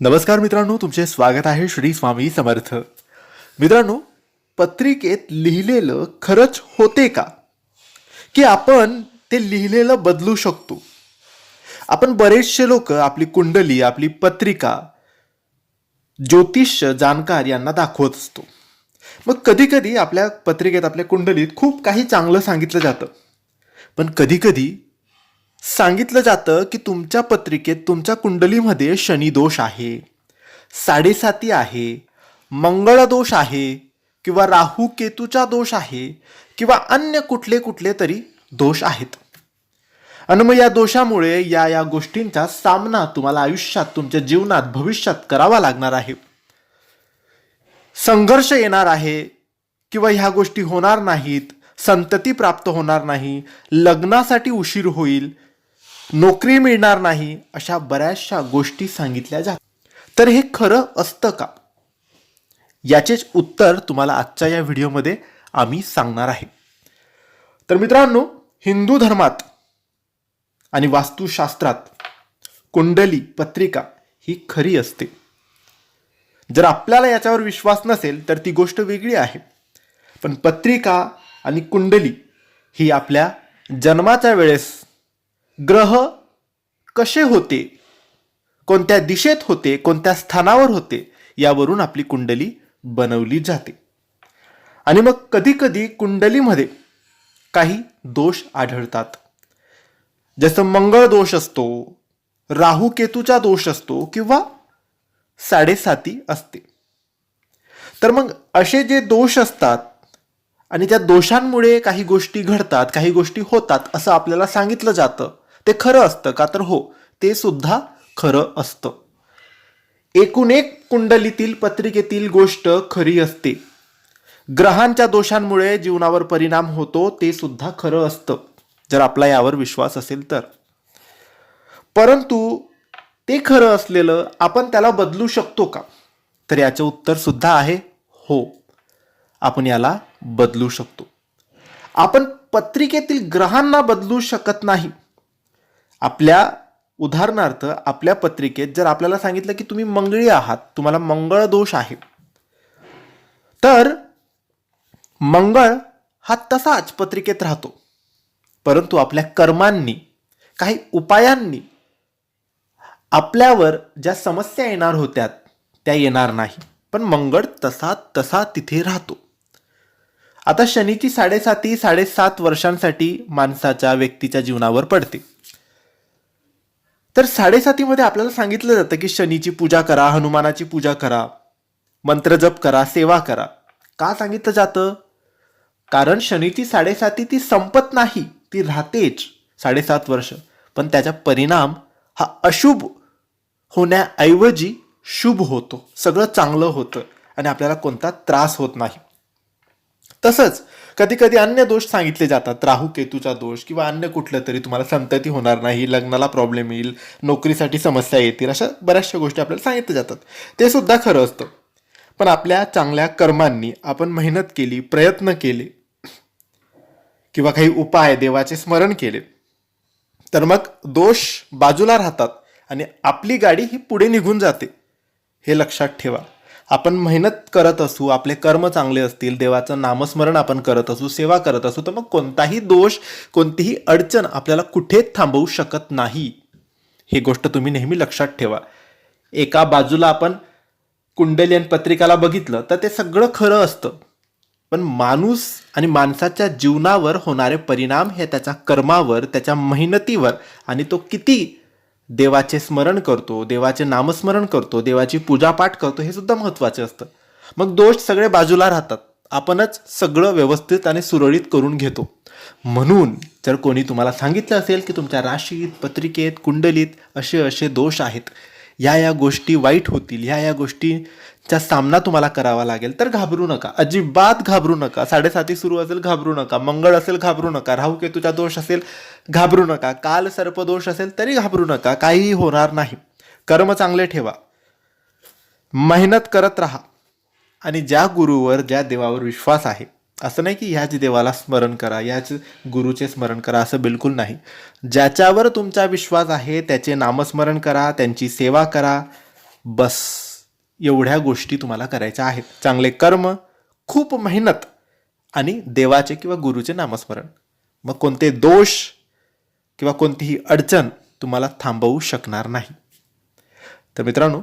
नमस्कार मित्रांनो तुमचे स्वागत आहे श्री स्वामी समर्थ. मित्रांनो पत्रिकेत लिहिलेलं खरंच होते का? की आपण ते लिहिलेलं बदलू शकतो. आपण बरेचसे लोक आपली कुंडली आपली पत्रिका ज्योतिष जाणकार यांना दाखवत असतो. मग कधी कधी आपल्या पत्रिकेत आपल्या कुंडलीत खूप काही चांगलं सांगितलं जातं. पण कधीकधी सांगितलं जातं की तुमच्या पत्रिकेत तुमच्या कुंडलीमध्ये शनी दोष आहे साडेसाती आहे मंगळ दोष आहे किंवा राहू केतूचा दोष आहे किंवा अन्य कुठले कुठले तरी दोष आहेत. आणि मग या दोषामुळे या या गोष्टींचा सामना तुम्हाला आयुष्यात तुमच्या जीवनात भविष्यात करावा लागणार आहे. संघर्ष येणार आहे किंवा ह्या गोष्टी होणार नाहीत संतती प्राप्त होणार नाही लग्नासाठी उशीर होईल नोकरी मिळणार नाही अशा बऱ्याचशा गोष्टी सांगितल्या जातात. तर हे खरं असतं का? याचेच उत्तर तुम्हाला आजच्या या व्हिडिओमध्ये आम्ही सांगणार आहे. तर मित्रांनो हिंदू धर्मात आणि वास्तुशास्त्रात कुंडली पत्रिका ही खरी असते. जर आपल्याला याच्यावर विश्वास नसेल तर ती गोष्ट वेगळी आहे. पण पत्रिका आणि कुंडली ही आपल्या जन्माच्या वेळेस ग्रह कसे होते? कोणत्या दिशेत होते? कोणत्या स्थानावर होते? यावरून आपली कुंडली बनवली जाते. आणि मग कधीकधी कुंडलीमध्ये काही दोष आढळतात. जसं मंगळ दोष असतो राहू केतूचा दोष असतो किंवा साडेसाती असते. तर मग असे जे दोष असतात आणि त्या दोषांमुळे काही गोष्टी घडतात काही गोष्टी होतात असं आपल्याला सांगितलं जातं ते खरं असतं का तर हो ते सुद्धा खरं असतं. एकूण एक कुंडलीतील पत्रिकेतील गोष्ट खरी असते. ग्रहांच्या दोषांमुळे जीवनावर परिणाम होतो ते सुद्धा खरं असतं जर आपला यावर विश्वास असेल तर. परंतु ते खरं असलेलं आपण त्याला बदलू शकतो का? तर याचं उत्तर सुद्धा आहे हो आपण याला बदलू शकतो. आपण पत्रिकेतील ग्रहांना बदलू शकत नाही आपल्या उदाहरणार्थ आपल्या पत्रिकेत जर आपल्याला सांगितलं की तुम्ही मंगळी आहात तुम्हाला मंगळ दोष आहे. तर मंगळ हा तसाच पत्रिकेत राहतो. परंतु आपल्या कर्मांनी काही उपायांनी आपल्यावर ज्या समस्या येणार होत्या त्या येणार नाही. पण मंगळ तसा तसा तिथे राहतो. आता शनीची साडेसाती साडेसात वर्षांसाठी माणसाच्या व्यक्तीच्या जीवनावर पडते. तर साडेसातीमध्ये आपल्याला सांगितलं जातं की शनीची पूजा करा हनुमानाची पूजा करा मंत्रजप करा सेवा करा. का सांगितलं जातं? कारण शनीची साडेसाती ती संपत नाही ती राहतेच साडेसात वर्ष. पण त्याचा परिणाम हा अशुभ होण्याऐवजी शुभ होतो. सगळं चांगलं होतं आणि आपल्याला कोणता त्रास होत नाही. तसंच कधी कधी अन्य दोष सांगितले जातात. राहू केतूचा दोष किंवा अन्य कुठलं तरी तुम्हाला संतती होणार नाही लग्नाला प्रॉब्लेम येईल नोकरीसाठी समस्या येतील अशा बऱ्याचशा गोष्टी आपल्याला सांगितल्या जातात. ते सुद्धा खरं असतं. पण आपल्या चांगल्या कर्मांनी आपण मेहनत केली प्रयत्न केले किंवा काही उपाय देवाचे स्मरण केले तर मग दोष बाजूला राहतात आणि आपली गाडी ही पुढे निघून जाते. हे लक्षात ठेवा. आपण मेहनत करत असू आपले कर्म चांगले असतील देवाचं नामस्मरण आपण करत असू सेवा करत असू तर मग कोणताही दोष कोणतीही अडचण आपल्याला कुठेच थांबवू शकत नाही. ही गोष्ट तुम्ही नेहमी लक्षात ठेवा. एका बाजूला आपण कुंडलियन पत्रिकाला बघितलं तर ते सगळं खरं असतं. पण माणूस आणि माणसाच्या जीवनावर होणारे परिणाम हे त्याच्या कर्मावर त्याच्या मेहनतीवर आणि तो किती देवाचे स्मरण करतो देवाचे नामस्मरण करतो देवाची पूजापाठ करतो हे सुद्धा महत्त्वाचे असतं. मग दोष सगळे बाजूला राहतात. आपणच सगळं व्यवस्थित आणि सुरळीत करून घेतो. म्हणून जर कोणी तुम्हाला सांगितलं असेल की तुमच्या राशीत पत्रिकेत कुंडलीत असे असे दोष आहेत या या गोष्टी वाईट होतील ह्या या गोष्टीचा सामना तुम्हाला करावा लागेल. तर घाबरू नका. अजिबात घाबरू नका. साडेसाती सुरू असेल घाबरू नका. मंगळ असेल घाबरू नका. राहू केतूचा दोष असेल घाबरू नका. काल सर्पदोष असेल तरी घाबरू नका. काहीही होणार नाही. कर्म चांगले ठेवा. मेहनत करत राहा. आणि ज्या गुरुवर ज्या देवावर विश्वास आहे असं नाही की ह्याच देवाला स्मरण करा याच गुरुचे स्मरण करा असं बिलकुल नाही. ज्याच्यावर तुमचा विश्वास आहे त्याचे नामस्मरण करा त्यांची सेवा करा. बस एवढ्या गोष्टी तुम्हाला करायच्या आहेत. चांगले कर्म खूप मेहनत आणि देवाचे किंवा गुरुचे नामस्मरण. मग कोणते दोष किंवा कोणतीही अडचण तुम्हाला थांबवू शकणार नाही. तर मित्रांनो